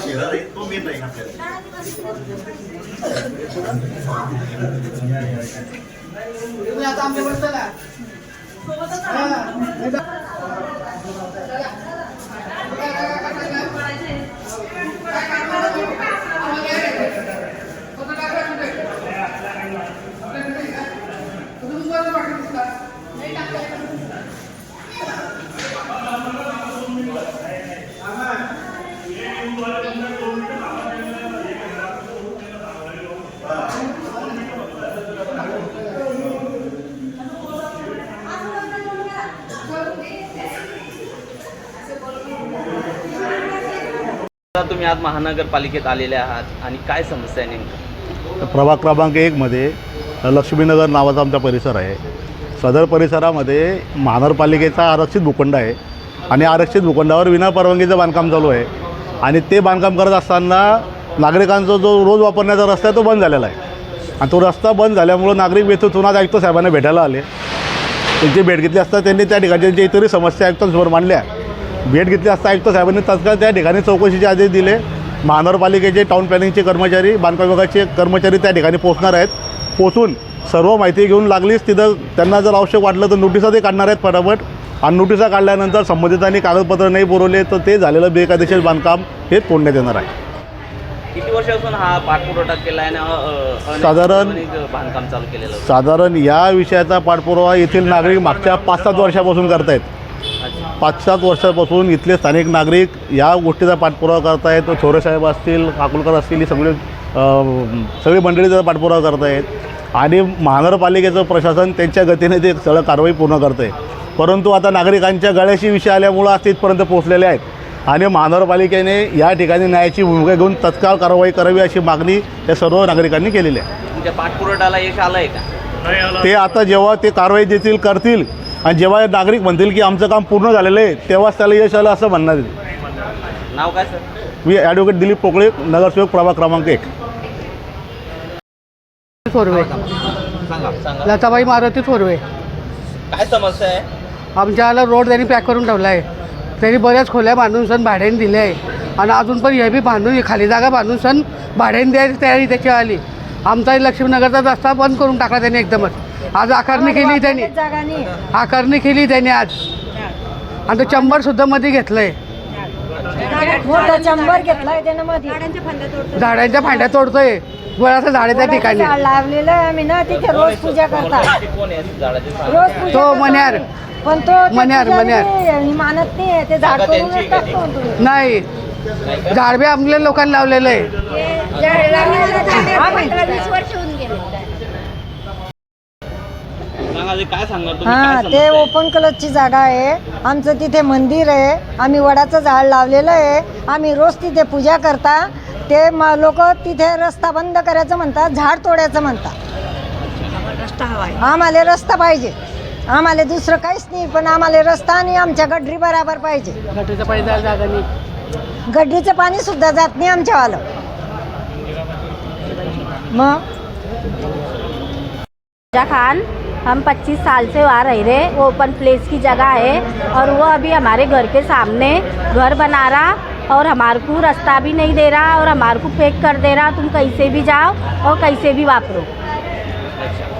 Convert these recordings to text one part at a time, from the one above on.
शेजारी तो मेन तुम्ही आज महानगरपालिकेत आलेले आहात आणि काय समस्या आहे नेमकं? प्रभाग क्रमांक एकमध्ये लक्ष्मीनगर नावाचा आमचा परिसर आहे. सदर परिसरामध्ये महानगरपालिकेचा आरक्षित भूखंड आहे आणि आरक्षित भूखंडावर विनापरवानगीचं बांधकाम चालू आहे. आणि ते बांधकाम करत असताना नागरिकांचा जो रोज वापरण्याचा रस्ता आहे तो बंद झालेला आहे. आणि तो रस्ता बंद झाल्यामुळं नागरिक वेथून आज आयुक्त साहेबांना भेटायला आले. त्यांची भेट घेतली असता त्यांनी त्या ठिकाणी ज्या इतरही समस्या आयुक्तांसमोर मांडल्या. भेट घेतली असता आयुक्त साहेबांनी तात्काळ त्या ठिकाणी चौकशीचे आदेश दिले महानगरपालिकेचे टाउन प्लॅनिंगचे कर्मचारी बांधकाम विभागाचे कर्मचारी त्या ठिकाणी पोहोचणार आहेत पोचून सर्व माहिती घेऊन लागलीच तिथं त्यांना जर आवश्यक वाटलं तर नोटिसाही काढणार आहेत फटाफट आणि नोटिसा काढल्यानंतर संबंधितांनी कागदपत्र नाही पुरवले तर ते झालेलं बेकायदेशीर बांधकाम हे तोडण्यात येणार आहे किती वर्षापासून हा पाठपुरवठा केला आहे साधारण- बांधकाम चालू केलेलं? साधारण या विषयाचा पाठपुरावा येथील नागरिक मागच्या पाच सात वर्षापासून करतायत. पाच सात वर्षापासून इथले स्थानिक नागरिक या गोष्टीचा पाठपुरावा करतायत. छोरेसाहेब असतील काकुलकर असतील ही सगळे सगळी मंडळी त्याचा पाठपुरावा करतायत. आणि महानगरपालिकेचं प्रशासन त्यांच्या गतीने ते सगळं कारवाई पूर्ण करतं आहे परंतु आता नागरिकांच्या गळ्याशी विषय आल्यामुळं आज ते इथपर्यंत पोहोचलेले आहेत. आणि महानगरपालिकेने या ठिकाणी न्यायाची भूमिका घेऊन तत्काळ कारवाई करावी अशी मागणी या सर्व नागरिकांनी केलेली आहे. तुमच्या पाठपुरवठ्याला यश आलं आहे का ते आता जेव्हा ते कारवाई देतील करतील आणि जेव्हा हे नागरिक म्हणतील की आमचं काम पूर्ण झालेलं आहे तेव्हाच त्याला यश आलं असं म्हणणार. नाव काय सर? मी ॲडव्होकेट दिलीप पोकळे नगरसेवक प्रभाग क्रमांक एक. थोरवे सांगा सांगा. लताबाई मारुती थोरवे काय समस्या आहे? आमच्याला रोड त्यांनी पॅक करून ठेवला आहे. त्यांनी बऱ्याच खोल्या बांधून सण भाड्याने दिल्या आहे. आणि अजून पण हे बी बांधून खाली जागा बांधून सण भाड्याने द्यायची तयारी त्याची आली. आमचा लक्ष्मीनगरचा रस्ता बंद करून टाकला त्यांनी एकदमच. आज आकारणी केली त्यांनी. आकारणी केली त्यांनी आज. आणि तो चंबर सुद्धा मध्ये घेतलंय. मोठा चंबर घेतलाय त्यानं मध्ये झाडांच्या फांद्या तोडतोय. गोळाचं झाड त्या ठिकाणी. लावलेलं आहे आम्ही ना तिथे रोज पूजा करतात. ते कोण आहे? झाडाचे रोज पूजा तो करतात. मण्यार. आम्ही. पण तो मण्यार. नाही, मानत नाही ते झाड. नाही. नाही का? झाड बी आपल्या लोकांनी लावलेलं आहे. सांगा ते काय सांगणार तुम्ही हा काय ते? ओपन कलरची जागा आहे. आमचं तिथे मंदिर आहे. आम्ही वडाचं झाड लावलेलं आहे. आम्ही रोज तिथे पूजा करता. ते लोक तिथे रस्ता बंद करायचं म्हणतात झाड तोडायचं म्हणतात. आम्हाला रस्ता पाहिजे. आम्हाला दुसरं काहीच नाही पण आम्हाला रस्ता आणि आमच्या गडरी बराबर पाहिजे. गटरीचं पाणी जायला जागा नाही. गड्डीचं पाणी सुद्धा जात नाही आमच्यावालं. मग? खान हम 25 साल से वहाँ रह रहे वो ओपन प्लेस की जगह है और वो अभी हमारे घर के सामने घर बना रहा और हमारे को रास्ता भी नहीं दे रहा और हमारे को पैक कर दे रहा, तुम कहीं से भी जाओ और कहीं से भी वापरो।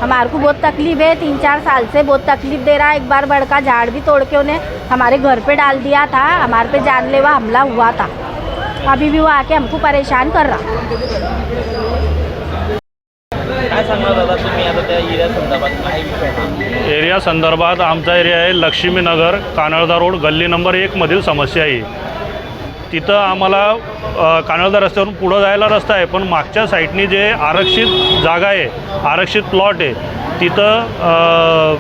हमारे को बहुत तकलीफ़ है, तीन चार साल से बहुत तकलीफ़ दे रहा एक बार बड़का झाड़ भी तोड़ के उन्हें हमारे घर पे डाल दिया था, हमारे पे जानलेवा हमला हुआ था। अभी भी वो आके हमको परेशान कर रहा। काय सांगणार दादा तुम्ही आता त्या एरिया संदर्भात? काय विषय हा एरिया संदर्भात आमचा एरिया आहे लक्ष्मीनगर कानळदा रोड गल्ली नंबर एकमधील समस्या आहे तिथं आम्हाला अ, कानळदा रस्त्यावरून पुढं जायला रस्ता आहे पण मागच्या साईडनी जे आरक्षित जागा आहे आरक्षित प्लॉट आहे तिथं अ,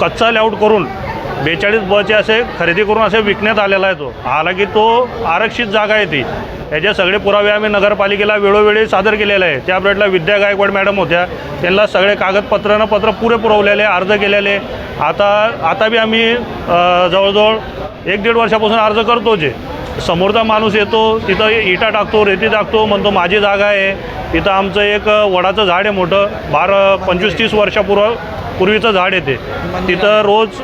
कच्चा लेआउट करून बेचाळीस बचे असे खरेदी करून असे विकण्यात आलेला आहे तो. हालाकी तो आरक्षित जागा आहे ती. याचे सगळे पुरावे आम्ही नगरपालिकेला वेळोवेळी सादर केलेले आहे. त्या पिरियडला विद्या गायकवाड मॅडम होत्या. त्यांना सगळे कागदपत्रानं पत्र पुरे पुरवलेले अर्ज केलेले. आता आता बी आम्ही जवळजवळ एक दीड वर्षापासून अर्ज करतोच आहे समोरचा माणूस येतो तिथं इटा टाकतो रेती टाकतो म्हणतो माझी जागा आहे. तिथं आमचं एक वडाचं झाड आहे मोठं. बारा पंचवीस तीस वर्षापूर्व पूर्वीचं झाड आहे ते. तिथं रोज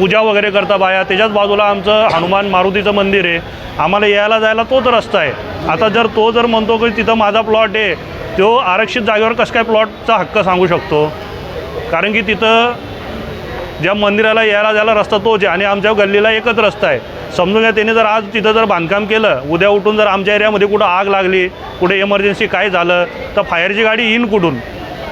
पूजा वगैरे करता बाया. त्याच्याच बाजूला आमचं हनुमान मारुतीचं मंदिर आहे. आम्हाला यायला जायला तोच रस्ता आहे. आता जर तो जर म्हणतो की तिथं माझा प्लॉट आहे तो आरक्षित जागेवर कसं काय प्लॉटचा हक्क सांगू शकतो? कारण की तिथं ज्या मंदिराला यायला जायला रस्ता तोच आहे आणि आमच्या गल्लीला एकच रस्ता आहे. समजून घ्या त्याने जर आज तिथं जर बांधकाम केलं उद्या उठून जर आमच्या एरियामध्ये कुठं आग लागली कुठे इमर्जन्सी काय झालं तर फायरची गाडी येईन कुठून?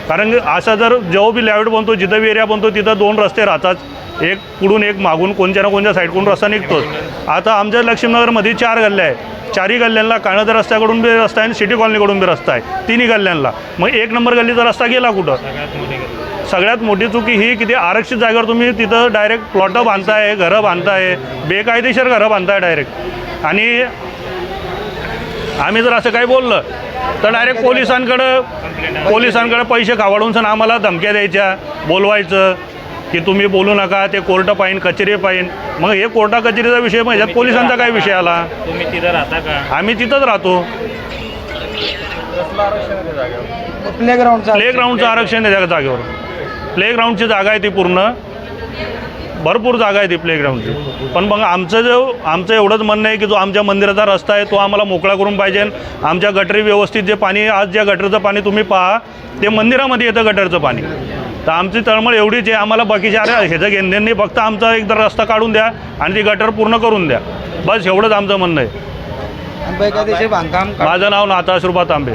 कारण असा जर जेव्हा बी लॅवट बनतो जिथं बी एरिया बनतो तिथं दोन रस्ते राहतात. एक पुढून एक मागून कोणत्या ना कोणत्या साईडकडून रस्ता निघतोच. आता आमच्या लक्ष्मीनगरमध्ये चार गल्ल्या आहेत. चारही गल्ल्यांना काळनदर रस्त्याकडून बी रस्ता आहे आणि सिटी कॉलनीकडून बी रस्ता आहे. तिन्ही गल्ल्यांना. मग एक नंबर गल्लीचा रस्ता गेला कुठं? सगळ्यात मोठी चुकी ही की ते आरक्षित जागेवर तुम्ही तिथं डायरेक्ट प्लॉटं बांधताय घरं बांधताय बेकायदेशीर घरं बांधताय डायरेक्ट आणि आम्ही जर असं काही बोललं तर डायरेक्ट पोलिसांकडं पोलिसांकडं पैसे खावाडून सण आम्हाला धमक्या द्यायच्या बोलवायचं. की तुम्ही बोलू नका ते कोर्ट पाहिन कचेरी पाहिन. मग हे कोर्टा कचेरीचा विषय मग ह्याच्यात पोलिसांचा काय विषय आला? तुम्ही तिथं राहता का? आम्ही तिथंच राहतो. प्लेग्राऊंडचा प्ले ग्राउंडचं आरक्षण. आहे त्या जागेवर. प्ले ग्राउंडची जागा आहे ती पूर्ण. भरपूर जागा आहे ती प्ले ग्राउंडची पण मग आमचं जो आमचं एवढंच म्हणणं आहे की जो आमच्या मंदिराचा रस्ता आहे तो आम्हाला मोकळा करून पाहिजे. आमच्या गटरी व्यवस्थित जे पाणी आज ज्या गटरचं पाणी तुम्ही पहा ते मंदिरामध्ये येतं गटरचं पाणी. तर आमची तळमळ एवढीच आहे आम्हाला बाकीच्या अरे ह्याचं घेणदेणी फक्त आमचा एकदा रस्ता काढून द्या आणि ती गटर पूर्ण करून द्या. बस एवढंच आमचं म्हणणं आहे. माझं नाव नाथा श्रुपा तांबे.